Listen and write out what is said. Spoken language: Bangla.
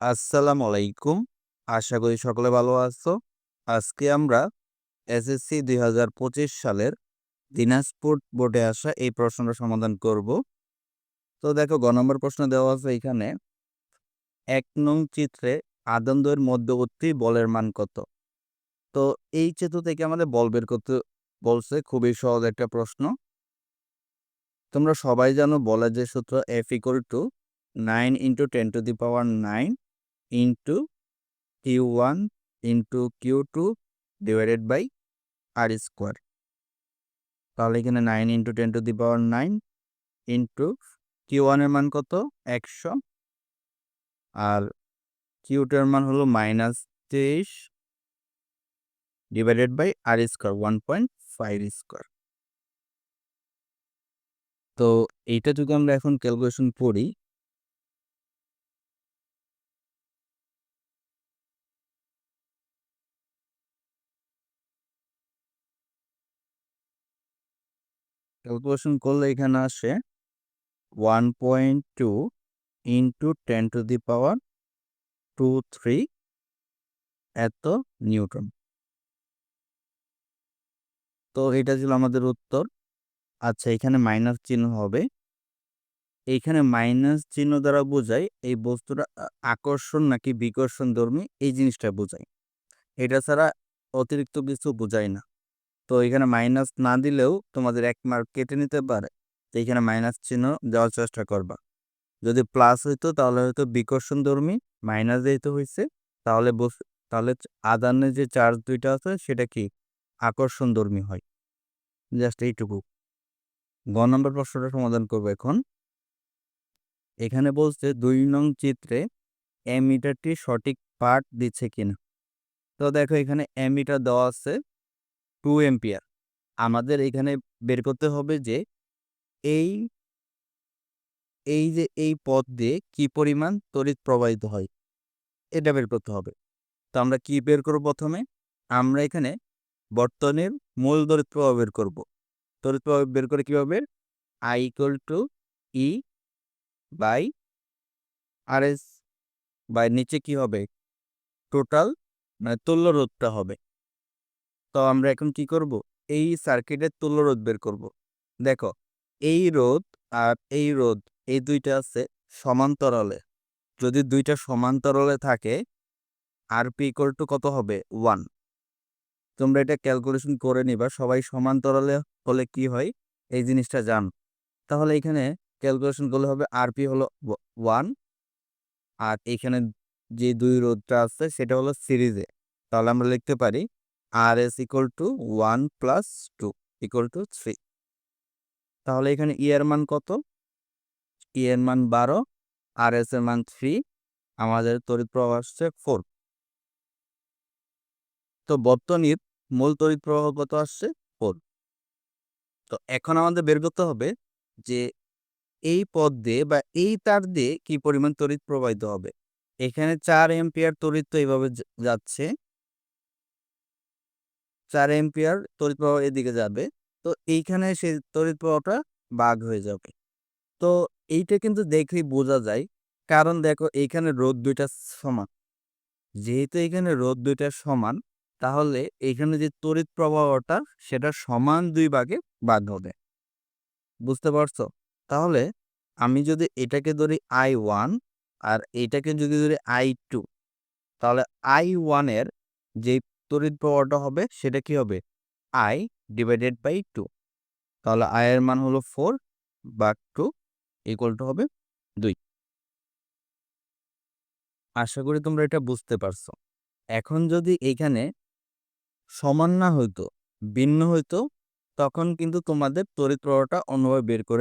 আসসালামু আলাইকুম। আশা করি সকলে ভালো আছো। আজকে আমরা এসএসসি দুই হাজার পঁচিশ সালের দিনাজপুর বোর্ডে আসা এই প্রশ্নটা সমাধান করব। তো দেখো, গ নম্বর প্রশ্ন দেওয়া আছে এখানে। এক নং চিত্রে আদন্দের মধ্যবর্তী বলের মান কত? তো এই চিত্র থেকে আমাদের বল বের করতে বলছে, খুবই সহজ একটা প্রশ্ন। তোমরা সবাই জানো বলে যে সূত্র F equal to nine into ten to the power nine into Q one into Q two divided by R square তাহলে এখানে nine into ten to the power nine into Q ওয়ানের মান কত? একশো। আর কিউ টু এর মান হলো মাইনাস তেইশ divided by R square one point five square তো এইটা যদি আমরা এখন ক্যালকুলেশন করি ক্যালকুলেশন করলে এখানে আসে one point two into ten to the power two three এত নিউটন। তো এটা ছিল আমাদের উত্তর। আচ্ছা এখানে মাইনাস চিহ্ন হবে। এইখানে মাইনাস চিহ্ন দ্বারা বোঝায় এই বস্তুটা আকর্ষণ নাকি বিকর্ষণ ধর্মী এই জিনিসটা বোঝায়। এটা ছাড়া অতিরিক্ত কিছু বোঝায় না। তো এখানে মাইনাস না দিলেও তোমাদের এক মার্ক কেটে নিতে পারে। তো এখানে মাইনাস চিহ্ন দেওয়ার চেষ্টা করবা। যদি প্লাস হইতো তাহলে হয়তো বিকর্ষণ ধর্মী মাইনাস দিতে হয়েছে তাহলে তাহলে আদানের যে চার্জ দুইটা আছে সেটা কি? আকর্ষণ ধর্মী হয়। জাস্ট এইটুকু। গ নম্বর প্রশ্নটা সমাধান করব এখন। এখানে বলছে দুই নং চিত্রে অ্যামিটারটি সঠিক পার্ট দিচ্ছে কিনা। তো দেখো এখানে অ্যামিটার দেওয়া আছে। Two ampere. আমাদের এখানে বের করতে হবে যে এই এই যে এই পথ দিয়ে কি পরিমাণ তড়িৎ প্রবাহিত হয়, এটা বের করতে হবে। তো আমরা কি বের করব প্রথমে? আমরা এখানে বর্তনের মূল তড়িৎ প্রবাহ বের করব। তড়িৎ প্রবাহ বের করে কীভাবে I equal to E by R S by নিচে কি হবে? টোটাল মানে তুল্য রোধটা হবে। তো আমরা এখন কি করব? এই সার্কিটের তুল্য রোধ বের করব। দেখো, এই রোধ আর এই রোধ, এই দুইটা আছে সমান্তরালে। যদি দুইটা সমান্তরালে থাকে আর পি টু কত হবে? ওয়ান তোমরা এটা ক্যালকুলেশন করে নিবা। সবাই সমান্তরালে হলে কি হয়? এই জিনিসটা জান। তাহলে এখানে ক্যালকুলেশন করলে হবে আরপি হলো ওয়ান আর এখানে যে দুই রোধটা আছে, সেটা হলো সিরিজে। তাহলে আমরা লিখতে পারি R S equal to one plus two equal to three তাহলে এখানে ই এর মান কত? ই এর মান বারো আর এস এর মান থ্রি আমাদের তড়িৎ প্রবাহ আসছে ফোর তো বর্তনীর মূল তড়িৎ প্রবাহ কত আসছে? ফোর তো এখন আমাদের বের করতে হবে যে এই পথ দিয়ে বা এই তার দিয়ে কি পরিমাণ তড়িৎ প্রবাহিত হবে? এখানে চার এম্পিয়ার তড়িৎ তো এইভাবে যাচ্ছে। চার এম্পিয়ার তড়িৎ প্রবাহ এদিকে যাবে। তো এইখানে সেই তড়িৎ প্রবাহটা বাঘ হয়ে যাবে। তো এইটা কিন্তু দেখলেই বোঝা যায়। কারণ দেখো এইখানে রোদ দুইটা সমান। যেহেতু এখানে রোদ দুইটা সমান, তাহলে এখানে যে তড়িৎ প্রবাহটা সেটা সমান দুই ভাগে বাঘ হবে। বুঝতে পারছ? তাহলে আমি যদি এটাকে ধরি আই ওয়ান আর এটাকে যদি ধরি আই টু, তাহলে আই ওয়ানের যে তড়িৎ প্রবাহটা হবে সেটা কি হবে? আই ডিভাইডেড বাই টু তাহলে আই এর মান হলো ফোর বা টু ইকুয়াল টু হবে দুই। আশা করি তোমরা এটা বুঝতে পারছ। এখন যদি এখানে সমান না হইতো, ভিন্ন হইতো, তখন কিন্তু তোমাদের তড়িৎ প্রবাহটা অন্যভাবে বের করে